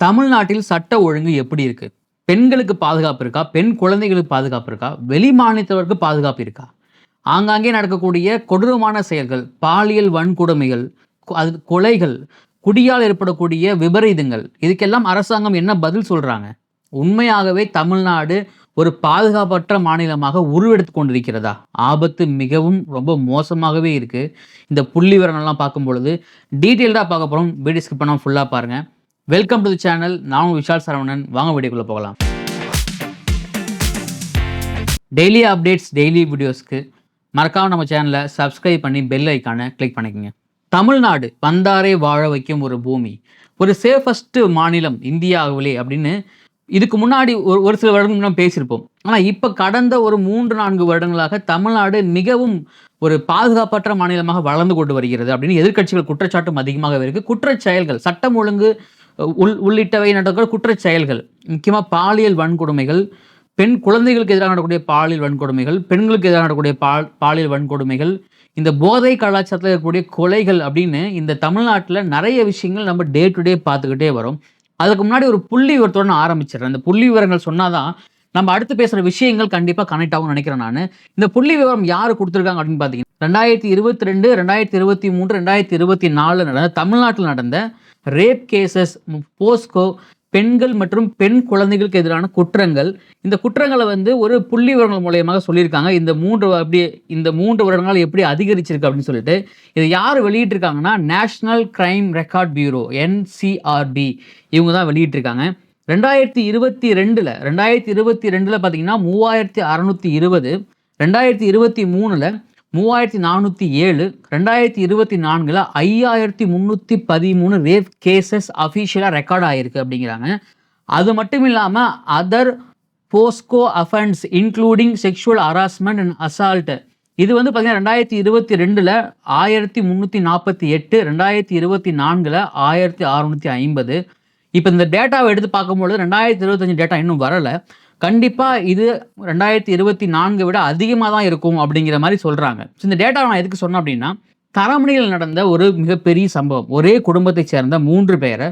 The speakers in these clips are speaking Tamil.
தமிழ்நாட்டில் சட்ட ஒழுங்கு எப்படி இருக்கு? பெண்களுக்கு பாதுகாப்பு இருக்கா? பெண் குழந்தைகளுக்கு பாதுகாப்பு இருக்கா? வெளி மாநிலத்தவருக்கு பாதுகாப்பு இருக்கா? ஆங்காங்கே நடக்கக்கூடிய கொடூரமான செயல்கள் பாலியல் வன்கொடுமைகள் அது கொலைகள் குடியால் ஏற்படக்கூடிய விபரீதங்கள் இதுக்கெல்லாம் அரசாங்கம் என்ன பதில் சொல்கிறாங்க உண்மையாகவே தமிழ்நாடு ஒரு பாதுகாப்பற்ற மாநிலமாக உருவெடுத்து கொண்டிருக்கிறதா? ஆபத்து மிகவும் ரொம்ப மோசமாகவே இருக்குது இந்த புள்ளி விவரங்கள்லாம் பார்க்கும் பொழுது டீட்டெயில்டாக பார்க்க போகிறோம் வீடியோ ஸ்கிப் பண்ணால் ஃபுல்லாக பாருங்கள் வெல்கம் டு தி சேனல் நான் விஷால் சரவணன். வாங்க வீடியோக்குள்ளே போகலாம். டெய்லி அப்டேட்ஸ் டெய்லி வீடியோஸ்க்கு மறக்காம நம்ம சேனலை சப்ஸ்கிரைப் பண்ணி பெல் ஐக்கானை கிளிக் பண்ணிக்கோங்க. தமிழ்நாடு பந்தாரை வாழ வைக்கும் ஒரு பூமி. ஒரு சேஃபஸ்ட் மாநிலம் இந்தியாவிலே அப்படின்னு இதுக்கு முன்னாடி ஒரு ஒரு சில வருடங்கள் முன்னாடி பேசியிருப்போம். ஆனால் இப்போ கடந்த ஒரு மூன்று நான்கு வருடங்களாக தமிழ்நாடு மிகவும் ஒரு பாதுகாப்பற்ற மாநிலமாக வளர்ந்து கொண்டு வருகிறது அப்படின்னு எதிர்க்கட்சிகள் குற்றச்சாட்டும் அதிகமாக இருக்கு. குற்றச்செயல்கள் சட்டம் ஒழுங்கு உள் உள்ளிட்டவை நடக்கிற குற்றச் செயல்கள் முக்கியமாக பாலியல் வன்கொடுமைகள் பெண் குழந்தைகளுக்கு எதிராக நடக்கக்கூடிய பாலியல் வன்கொடுமைகள் பெண்களுக்கு எதிராக நடக்கக்கூடிய பால் பாலியல் வன்கொடுமைகள் இந்த போதை கலாச்சாரத்தில் இருக்கக்கூடிய கொலைகள் அப்படின்னு இந்த தமிழ்நாட்டில் நிறைய விஷயங்கள் நம்ம டே டு டே பார்த்துக்கிட்டே வரோம். அதுக்கு முன்னாடி ஒரு புள்ளி விவரத்தோட நான் ஆரம்பிச்சிடுறேன். அந்த புள்ளி விவரங்கள் சொன்னால் தான் நம்ம அடுத்து பேசுகிற விஷயங்கள் கண்டிப்பாக கனெக்ட் ஆகும் நினைக்கிறேன் நான். இந்த புள்ளி விவரம் யார் கொடுத்துருக்காங்க அப்படின்னு பார்த்தீங்கன்னா ரெண்டாயிரத்தி இருபத்தி ரெண்டு ரெண்டாயிரத்தி இருபத்தி மூன்று ரெண்டாயிரத்தி இருபத்தி நாலு நடந்த தமிழ்நாட்டில் நடந்த ரேப் கேசஸ் போஸ்கோ பெண்கள் மற்றும் பெண் குழந்தைகளுக்கு எதிரான குற்றங்கள். இந்த குற்றங்களை வந்து ஒரு புள்ளி விவரங்கள் மூலியமாக சொல்லியிருக்காங்க. இந்த மூன்று அப்படி இந்த மூன்று வருடங்கள் எப்படி அதிகரிச்சிருக்கு அப்படின்னு சொல்லிட்டு இதை யார் வெளியிட்டிருக்காங்கன்னா national crime record bureau NCRB இவங்க தான் வெளியிட்டிருக்காங்க. ரெண்டாயிரத்தி இருபத்தி ரெண்டில் ரெண்டாயிரத்தி இருபத்தி ரெண்டில் பார்த்தீங்கன்னா மூவாயிரத்தி அறநூற்றி இருபது ரெண்டாயிரத்தி இருபத்தி மூணில் மூவாயிரத்தி நானூற்றி ஏழு ரெண்டாயிரத்தி இருபத்தி நான்கில் ஐயாயிரத்தி முந்நூற்றி பதிமூணு ரேப் கேசஸ் அஃபிஷியலாக ரெக்கார்ட் ஆகிருக்கு அப்படிங்கிறாங்க. அது மட்டும் இல்லாமல் other POCSO offence including sexual harassment and assault இது வந்து பார்த்தீங்கன்னா ரெண்டாயிரத்தி இருபத்தி ரெண்டில் ஆயிரத்தி முந்நூற்றி நாற்பத்தி எட்டு ரெண்டாயிரத்தி இருபத்தி நான்கில் ஆயிரத்தி அறுநூற்றி ஐம்பது. இப்போ இந்த டேட்டாவை எடுத்து பார்க்கும்பொழுது ரெண்டாயிரத்தி இருபத்தஞ்சு டேட்டா இன்னும் வரலை. கண்டிப்பாக இது ரெண்டாயிரத்தி இருபத்தி நான்கை விட அதிகமாக தான் இருக்கும் அப்படிங்கிற மாதிரி சொல்கிறாங்க ஸோ இந்த டேட்டாவை நான் எதுக்கு சொன்னேன் அப்படின்னா தரமணியில் நடந்த ஒரு மிகப்பெரிய சம்பவம். ஒரே குடும்பத்தைச் சேர்ந்த மூன்று பேரை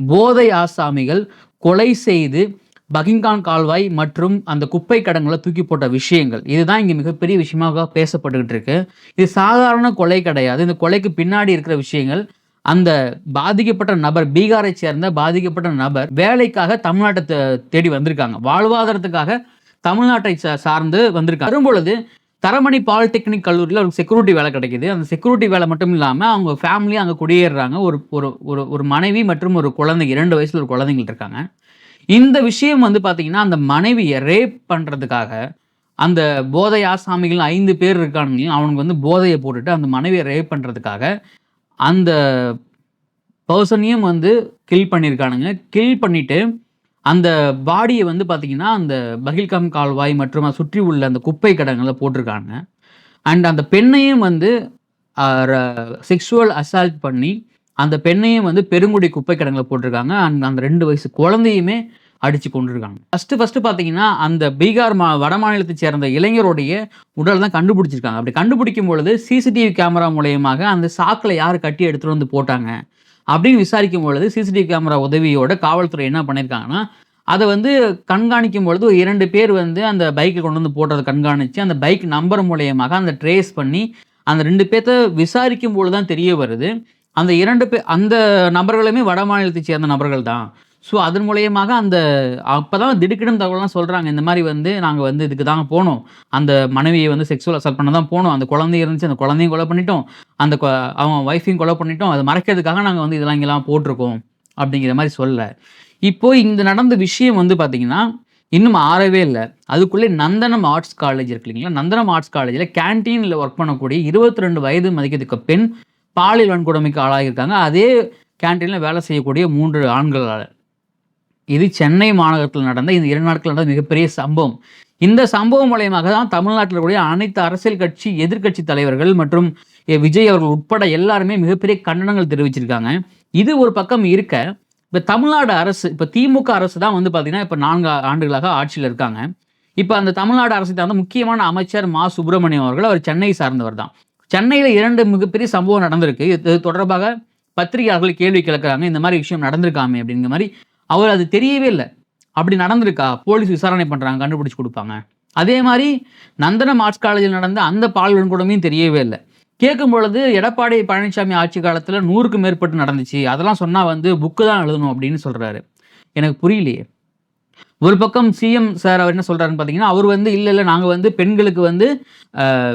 போதை ஆசாமிகள் கொலை செய்து பகிங்கான் கால்வாய் மற்றும் அந்த குப்பை கடங்களை தூக்கி போட்ட விஷயங்கள். இதுதான் இங்கே மிகப்பெரிய விஷயமாக பேசப்பட்டுக்கிட்டு இருக்கு. இது சாதாரண கொலை கிடையாது. இந்த கொலைக்கு பின்னாடி இருக்கிற விஷயங்கள் அந்த பாதிக்கப்பட்ட நபர் பீகாரை சேர்ந்த பாதிக்கப்பட்ட நபர் வேலைக்காக தமிழ்நாட்டை தேடி வந்திருக்காங்க. வாழ்வாதாரத்துக்காக தமிழ்நாட்டை சா- சார்ந்து வந்திருக்காங்க. வரும்பொழுது தரமணி பாலிடெக்னிக் கல்லூரியில் அவருக்கு செக்யூரிட்டி வேலை கிடைக்குது. அந்த செக்யூரிட்டி வேலை மட்டும் இல்லாமல் அவங்க ஃபேமிலி அங்கே குடியேறுறாங்க. ஒரு ஒரு ஒரு ஒரு மனைவி மற்றும் ஒரு குழந்தை இரண்டு வயசில் ஒரு குழந்தைங்கள் இருக்காங்க. இந்த விஷயம் வந்து பார்த்தீங்கன்னா அந்த மனைவியை ரேப் பண்ணுறதுக்காக அந்த போதை ஆசாமிகள் ஐந்து பேர் இருக்கானுங்க அவனுக்கு வந்து போதையை போட்டுட்டு அந்த மனைவியை ரேப் பண்ணுறதுக்காக அந்த பர்சனையும் வந்து கில் பண்ணியிருக்கானுங்க கில் பண்ணிவிட்டு அந்த பாடியை வந்து பார்த்தீங்கன்னா அந்த பகில்காம் கால்வாய் மற்றும் அதை சுற்றி உள்ள அந்த குப்பை கடங்களில் போட்டிருக்காங்க. அண்ட் அந்த பெண்ணையும் வந்து செக்ஷுவல் அசால்ட் பண்ணி அந்த பெண்ணையும் வந்து பெருங்குடி குப்பை கடங்களை போட்டிருக்காங்க. அண்ட் அந்த ரெண்டு வயசு குழந்தையுமே அடித்து கொண்டிருக்காங்க. ஃபஸ்ட்டு ஃபஸ்ட்டு பார்த்தீங்கன்னா அந்த பீகார் மா வட மாநிலத்தை சேர்ந்த இளைஞருடைய உடல் தான் கண்டுபிடிச்சிருக்காங்க. அப்படி கண்டுபிடிக்கும் பொழுது சிசிடிவி கேமரா மூலயமாக அந்த சாக்கில் யார் கட்டி எடுத்துகிட்டு வந்து போட்டாங்க? அப்படின்னு விசாரிக்கும் பொழுது சிசிடிவி கேமரா உதவியோட காவல்துறை என்ன பண்ணியிருக்காங்கன்னா அதை வந்து கண்காணிக்கும் பொழுது ஒரு இரண்டு பேர் வந்து அந்த பைக்கை கொண்டு வந்து போடுறதை கண்காணித்து அந்த பைக் நம்பர் மூலயமாக அந்த ட்ரேஸ் பண்ணி அந்த ரெண்டு பேர்த்த விசாரிக்கும் பொழுது தான் தெரிய வருது. அந்த இரண்டு பேர் அந்த நபர்களுமே வட மாநிலத்தை சேர்ந்த நபர்கள் தான். ஸோ அதன் மூலயமாக அந்த அப்போ தான் திடுக்கிடும் தகவலாம் சொல்கிறாங்க இந்த மாதிரி வந்து நாங்கள் வந்து இதுக்கு தாங்க போனோம். அந்த மனைவியை வந்து செக்ஸுவல் அசல்ட் பண்ண தான் போனோம். அந்த குழந்தை இருந்துச்சு அந்த குழந்தையும் கொலை பண்ணிட்டோம். அந்த அவன் ஒய்ஃபையும் கொலை பண்ணிட்டோம். அதை மறைக்கிறதுக்காக நாங்கள் வந்து இதெல்லாம் இங்கெல்லாம் போட்டிருக்கோம். அப்படிங்கிற மாதிரி சொல்ல. இப்போது இந்த நடந்த விஷயம் வந்து பார்த்தீங்கன்னா இன்னும் ஆறவே இல்லை. அதுக்குள்ளே நந்தனம் ஆர்ட்ஸ் காலேஜ் இருக்கு இல்லைங்களா? நந்தனம் ஆர்ட்ஸ் காலேஜில் கேன்டீனில் ஒர்க் பண்ணக்கூடிய இருபத்தி ரெண்டு வயது மதிக்கிறதுக்கு பெண் பாலியல் வன்கொடுமைக்கு ஆளாகியிருக்காங்க. அதே கேன்டீனில் வேலை செய்யக்கூடிய மூன்று ஆண்களால். இது சென்னை மாநகரத்தில் நடந்த இந்த இரண்டு நாட்கள் நடந்த மிகப்பெரிய சம்பவம். இந்த சம்பவம் மூலயமாக தான் தமிழ்நாட்டில் கூடிய அனைத்து அரசியல் கட்சி எதிர்க்கட்சி தலைவர்கள் மற்றும் விஜய் அவர்கள் உட்பட எல்லாருமே மிகப்பெரிய கண்டனங்கள் தெரிவிச்சிருக்காங்க. இது ஒரு பக்கம் இருக்க இப்போ தமிழ்நாடு அரசு இப்போ திமுக அரசு தான் வந்து பார்த்திங்கன்னா இப்போ நான்கு ஆண்டுகளாக ஆட்சியில் இருக்காங்க. இப்போ அந்த தமிழ்நாடு அரசு சார்ந்த முக்கியமான அமைச்சர் மா. சுப்பிரமணியம் அவர்கள் அவர் சென்னை சார்ந்தவர் தான். சென்னையில் இரண்டு மிகப்பெரிய சம்பவம் நடந்திருக்கு. இது தொடர்பாக பத்திரிகையாளர்கள் கேள்வி கேட்குறாங்க இந்த மாதிரி விஷயம் நடந்திருக்காமே அப்படிங்கிற மாதிரி அவர் அது தெரியவே இல்லை. அப்படி நடந்திருக்கா? போலீஸ் விசாரணை பண்ணுறாங்க கண்டுபிடிச்சி கொடுப்பாங்க. அதே மாதிரி நந்தனம் ஆர்ட்ஸ் காலேஜில் நடந்த அந்த பால் வன்கொடுமையும் தெரியவே இல்லை. கேட்கும் பொழுது எடப்பாடி பழனிசாமி ஆட்சி காலத்தில் நூறுக்கு மேற்பட்டு நடந்துச்சு. அதெல்லாம் சொன்னால் வந்து புக்கு தான் எழுதணும் அப்படின்னு சொல்கிறாரு எனக்கு புரியலையே. ஒரு பக்கம் சிஎம் சார் அவர் என்ன சொல்கிறாருன்னு பார்த்தீங்கன்னா அவர் வந்து இல்லை இல்லை நாங்கள் வந்து பெண்களுக்கு வந்து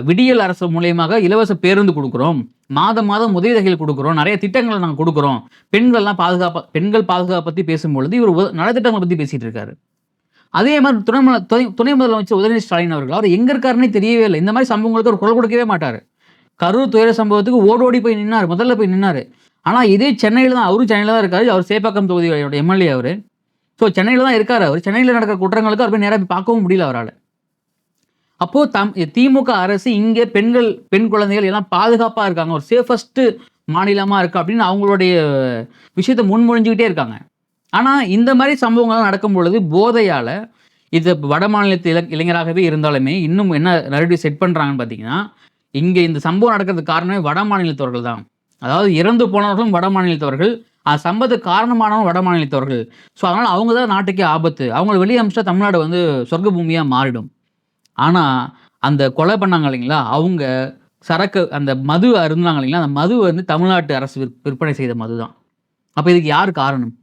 விடியல் அரசு மூலயமாக இலவச பேருந்து கொடுக்குறோம். மாதம் மாதம் உதவித்தொகைகள் கொடுக்குறோம். நிறைய திட்டங்களை நாங்கள் கொடுக்குறோம். பெண்கள்லாம் பாதுகாப்பாக பெண்கள் பாதுகாப்பை பற்றி பேசும்பொழுது இவர் உத- நலத்திட்டங்களை பற்றி பேசிகிட்டு இருக்காரு. அதே மாதிரி துணை துணை துணை முதலமைச்சர் உதயநிதி ஸ்டாலின் அவர்கள் அவர் எங்கே இருக்காருன்னே தெரியவே இல்லை. இந்த மாதிரி சம்பவங்களுக்கு அவர் குரல் கொடுக்கவே மாட்டார். கரூர் துயர சம்பவத்துக்கு ஓடோடி போய் நின்னார். முதல்ல போய் நின்னார். ஆனால் இதே சென்னையில் தான் அவரும் சென்னையில் தான் இருக்காரு. அவர் சேப்பாக்கம் தொகுதியோட எம்எல்ஏ அவர். ஸோ சென்னையில் தான் இருக்கார் அவர். சென்னையில் நடக்கிற குற்றங்களுக்கு அவர் போய் நேராக போய் பார்க்கவும் முடியல அவரால். அப்போது தம் திமுக அரசு இங்கே பெண்கள் பெண் குழந்தைகள் எல்லாம் பாதுகாப்பாக இருக்காங்க. ஒரு சேஃபஸ்ட்டு மாநிலமாக இருக்குது அப்படின்னு அவங்களுடைய விஷயத்தை முன்மொழிஞ்சுக்கிட்டே இருக்காங்க. ஆனால் இந்த மாதிரி சம்பவங்கள்லாம் நடக்கும் பொழுது போதையால் இது வட மாநிலத்து இள இளைஞராகவே இருந்தாலுமே இன்னும் என்ன நரடி செட் பண்ணுறாங்கன்னு பார்த்தீங்கன்னா இங்கே இந்த சம்பவம் நடக்கிறதுக்கு காரணமே வட மாநிலத்தவர்கள் தான். அதாவது இறந்து போனவர்களும் வட மாநிலத்தவர்கள். அது சம்பத்து காரணமானவங்க வட மாநிலத்தவர்கள். ஸோ அதனால் அவங்க தான் நாட்டுக்கே ஆபத்து. அவங்கள வெளியே அமிச்சா தமிழ்நாடு வந்து சொர்க்க பூமியாக மாறிடும். ஆனால் அந்த கொலை பண்ணாங்க இல்லைங்களா? அவங்க சரக்கு அந்த மது அருந்தாங்க இல்லைங்களா? அந்த மது வந்து தமிழ்நாட்டு அரசு விற்- விற்பனை செய்த மது தான் அப்போ இதுக்கு யார் காரணம்?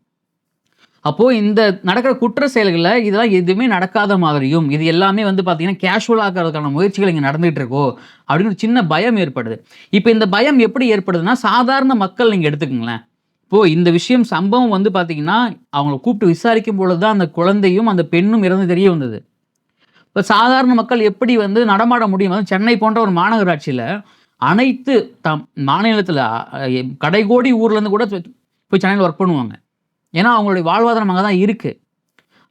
அப்போது இந்த நடக்கிற குற்ற செயல்களில் இதெல்லாம் எதுவுமே நடக்காத மாதிரியும் இது எல்லாமே வந்து பார்த்தீங்கன்னா கேஷுவலாக்கிறதுக்கான முயற்சிகள் இங்கே நடந்துகிட்டு இருக்கோ அப்படின்னு சின்ன பயம் ஏற்படுது. இப்போ இந்த பயம் எப்படி ஏற்படுதுன்னா சாதாரண மக்கள் நீங்கள் எடுத்துக்கோங்களேன். இப்போது இந்த விஷயம் சம்பவம் வந்து பார்த்தீங்கன்னா அவங்கள கூப்பிட்டு விசாரிக்கும் பொழுது தான் அந்த குழந்தையும் அந்த பெண்ணும் இறந்து தெரிய வந்தது. இப்போ சாதாரண மக்கள் எப்படி வந்து நடமாட முடியும்? அதுவும் சென்னை போன்ற ஒரு மாநகராட்சியில் அனைத்து தம் மாநிலத்தில் கடைகோடி ஊர்லேருந்து கூட போய் சென்னையில் ஒர்க் பண்ணுவாங்க. ஏன்னா அவங்களுடைய வாழ்வாதாரம் அங்கே தான் இருக்குது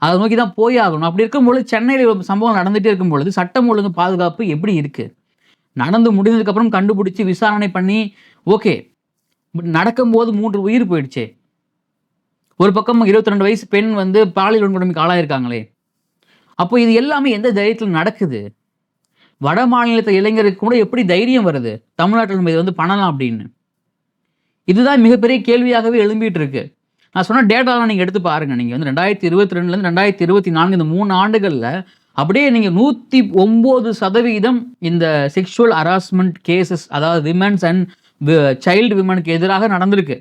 அதை நோக்கி தான் போய் ஆகணும். அப்படி இருக்கும்பொழுது சென்னையில் சம்பவம் நடந்துகிட்டே இருக்கும் பொழுது சட்டம் ஒழுங்கு பாதுகாப்பு எப்படி இருக்குது நடந்து முடிந்ததுக்கப்புறம் கண்டுபிடிச்சி விசாரணை பண்ணி ஓகே நடக்கும்போது மூன்று உயிர் போயிடுச்சே. ஒரு பக்கம் 22 வயசு பெண் வந்து பாலியல் வன்கொடுமைக்கு ஆளாயிருக்காங்களே. அப்போ இது எல்லாமே எந்த தைரியத்தில் நடக்குது? வட மாநிலத்து இளைஞருக்கு கூட எப்படி தைரியம் வருது? தமிழ்நாட்டில் நம்ம இதை வந்து பண்ணலாம் அப்படின்னு. இதுதான் மிகப்பெரிய கேள்வியாகவே எழும்பிட்டு இருக்கு நான் சொன்ன டேட்டாலாம் நீங்கள் எடுத்து பாருங்கள் நீங்கள் வந்து ரெண்டாயிரத்தி இருபத்தி ரெண்டுலேருந்து ரெண்டாயிரத்தி இருபத்தி நான்கு இந்த மூணு ஆண்டுகளில் அப்படியே நீங்கள் நூற்றி ஒம்பது சதவீதம் இந்த செக்ஷுவல் ஹராஸ்மெண்ட் கேசஸ் அதாவது விமன்ஸ் அண்ட் சைல்டு விமனுக்கு எதிராக நடந்திருக்கு.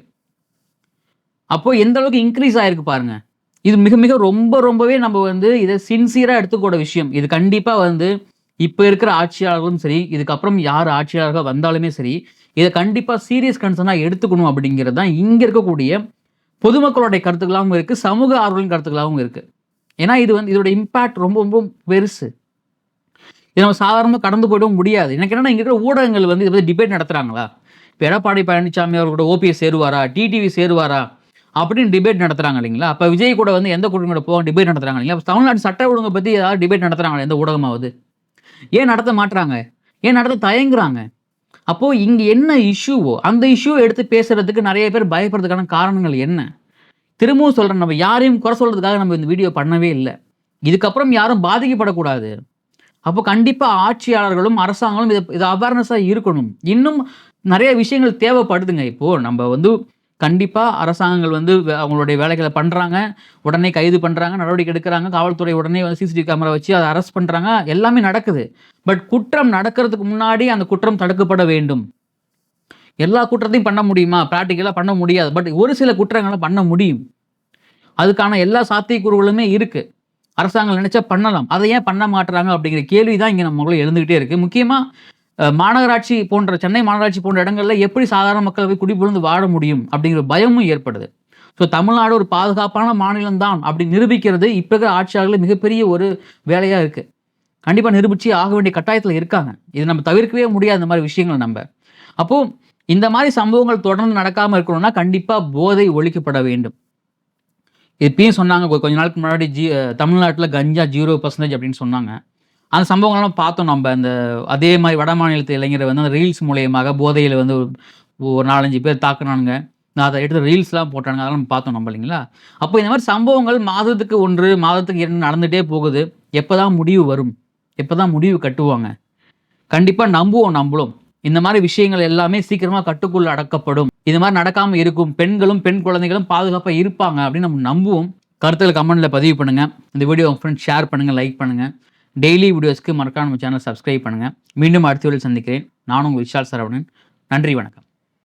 அப்போது எந்த அளவுக்கு இன்க்ரீஸ் ஆகிருக்கு பாருங்கள் இது மிக மிக ரொம்ப ரொம்பவே நம்ம வந்து இதை சின்சியராக எடுத்துக்கூட விஷயம். இது கண்டிப்பாக வந்து இப்போ இருக்கிற ஆட்சியாளர்களும் சரி இதுக்கப்புறம் யார் ஆட்சியாளர்கள் வந்தாலுமே சரி இதை கண்டிப்பாக சீரியஸ் கன்சர்னாக எடுத்துக்கணும் அப்படிங்கிறது தான் இங்கே இருக்கக்கூடிய பொதுமக்களுடைய கருத்துக்களாகவும் இருக்குது சமூக ஆர்வலின் கருத்துக்களாகவும் இருக்குது ஏன்னா இது வந்து இதோட இம்பேக்ட் ரொம்ப ரொம்ப பெருசு. இதை நம்ம சாதாரணமாக கடந்து போயிடவும் முடியாது. எனக்கு என்னென்னா இங்கே இருக்கிற ஊடகங்கள் வந்து இதை பற்றி டிபேட் நடத்துகிறாங்களா இப்போ எடப்பாடி பழனிசாமி அவர்களோட ஓபிஎஸ் சேருவாரா? டிடிவி சேருவாரா? அப்படின்னு டிபேட் நடத்துறாங்க இல்லைங்களா? அப்போ விஜய் கூட வந்து எந்த கூட்டணி கூட போவாங்க டிபேட் நடத்துறாங்க இல்லைங்களா? அப்ப தமிழ்நாடு சட்ட ஒழுங்கை பற்றி ஏதாவது டிபேட் நடத்துறாங்களா எந்த ஊடகமாவது? ஏன் நடத்த மாட்டுறாங்க ஏன் நடத்த தயங்குறாங்க? அப்போது இங்கே என்ன இஷ்யூவோ அந்த இஷ்யூவை எடுத்து பேசுறதுக்கு நிறைய பேர் பயப்படுறதுக்கான காரணங்கள் என்ன? திரும்பவும் சொல்கிறேன் நம்ம யாரையும் குறை சொல்கிறதுக்காக நம்ம இந்த வீடியோ பண்ணவே இல்லை. இதுக்கப்புறம் யாரும் பாதிக்கப்படக்கூடாது. அப்போ கண்டிப்பாக ஆட்சியாளர்களும் அரசாங்கங்களும் இது இது அவேர்னஸாக இருக்கணும். இன்னும் நிறைய விஷயங்கள் தேவைப்படுதுங்க. இப்போது நம்ம வந்து கண்டிப்பாக அரசாங்கங்கள் வந்து வே- அவங்களுடைய வேலைகளை பண்ணுறாங்க உடனே கைது பண்ணுறாங்க நடவடிக்கை எடுக்கிறாங்க. காவல்துறை உடனே வந்து சிசிடிவி கேமரா வச்சு அதை அரெஸ்ட் பண்ணுறாங்க எல்லாமே நடக்குது. பட் குற்றம் நடக்கிறதுக்கு முன்னாடி அந்த குற்றம் தடுக்கப்பட வேண்டும். எல்லா குற்றத்தையும் பண்ண முடியுமா? ப்ராக்டிக்கலாக பண்ண முடியாது. பட் ஒரு சில குற்றங்களை பண்ண முடியும். அதுக்கான எல்லா சாத்தியக்கூறுகளுமே இருக்குது அரசாங்கம் நினைச்சா பண்ணலாம். அதை ஏன் பண்ண மாட்டுறாங்க அப்படிங்கிற கேள்வி தான் இங்கே நம்ம எழுந்துகிட்டே இருக்குது முக்கியமாக மாநகராட்சி போன்ற சென்னை மாநகராட்சி போன்ற இடங்கள்ல எப்படி சாதாரண மக்கள் போய் குடிபுழுந்து வாழ முடியும் அப்படிங்கிற பயமும் ஏற்படுது. ஸோ தமிழ்நாடு ஒரு பாதுகாப்பான மாநிலம் தான் அப்படி நிரூபிக்கிறது இப்போ இருக்கிற ஆட்சியாளர்கள் மிகப்பெரிய ஒரு வேலையாக இருக்குது கண்டிப்பாக நிரூபித்து ஆக வேண்டிய கட்டாயத்தில் இருக்காங்க. இது நம்ம தவிர்க்கவே முடியாது இந்த மாதிரி விஷயங்களை நம்ம. அப்போது இந்த மாதிரி சம்பவங்கள் தொடர்ந்து நடக்காமல் இருக்கணும்னா கண்டிப்பாக போதை ஒழிக்கப்பட வேண்டும். இப்பயும் சொன்னாங்க கொஞ்ச நாளுக்கு முன்னாடி ஜி தமிழ்நாட்டில் கஞ்சா ஜீரோ பர்சன்டேஜ் அப்படின்னு சொன்னாங்க. அந்த சம்பவங்கள்லாம் பார்த்தோம் நம்ம. அந்த அதே மாதிரி வட மாநிலத்து இளைஞரை வந்து அந்த ரீல்ஸ் மூலியமாக போதையில் வந்து ஒரு- நாலஞ்சு பேர் தாக்குனானுங்க. நான் அதை எடுத்து ரீல்ஸ்லாம் போட்டானுங்க. அதெல்லாம் நம்ம பார்த்தோம் நம்ம இல்லைங்களா? அப்போ இந்த மாதிரி சம்பவங்கள் மாதத்துக்கு ஒன்று மாதத்துக்கு இரண்டு நடந்துகிட்டே போகுது. எப்போ தான் முடிவு வரும்? எப்போ தான் முடிவு கட்டுவாங்க? கண்டிப்பாக நம்புவோம் நம்பளும் இந்த மாதிரி விஷயங்கள் எல்லாமே சீக்கிரமாக கட்டுக்குள் அடக்கப்படும். இது மாதிரி நடக்காமல் இருக்கும். பெண்களும் பெண் குழந்தைகளும் பாதுகாப்பாக இருப்பாங்க அப்படின்னு நம்ம நம்புவோம். கருத்தில் கமெண்ட்டில் பதிவு பண்ணுங்கள் இந்த வீடியோ உங்கள் ஃப்ரெண்ட்ஸ் ஷேர் பண்ணுங்கள் லைக் பண்ணுங்கள் டெய்லி வீடியோஸ்க்கு மறக்காம நம்ம சேனல் சப்ஸ்கிரைப் பண்ணுங்கள் மீண்டும் அடுத்த வீடியோ சந்திக்கிறேன். நானும் உங்கள் விஷால் சரவணன். நன்றி வணக்கம்.